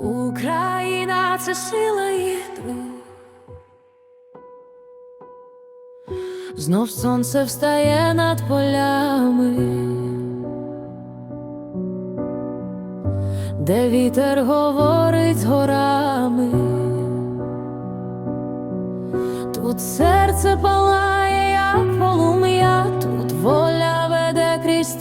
Україна це сила і. Знов сонце встає над полями, де вітер говорить горами, тут серце палає, як полум'я, тут воля веде крізь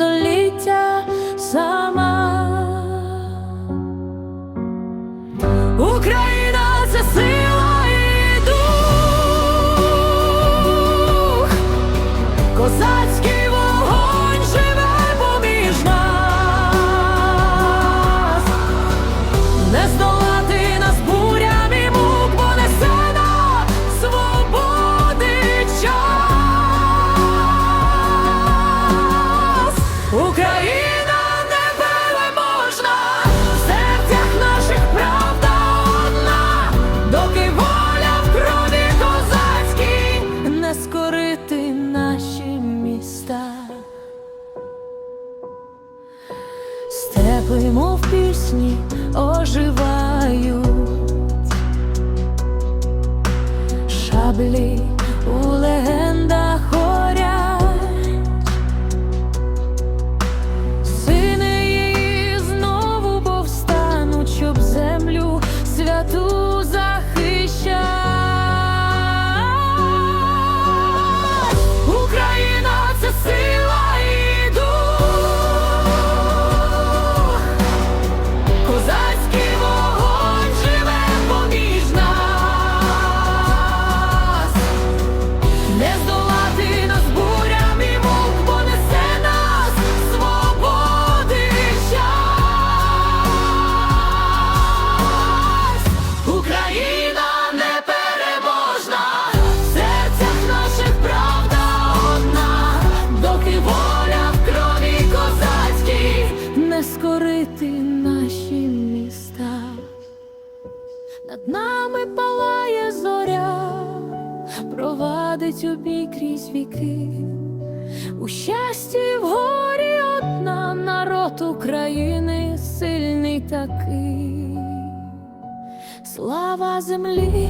козацький вогонь живе поміж нас, не здолати нас бурям і мук, бо несе нам свободи Степи, мов пісні, оживають, шаблі у легендах Над нами палає зоря, провадить у бій крізь віки. У щасті в горі одна народ України сильний такий. Слава землі,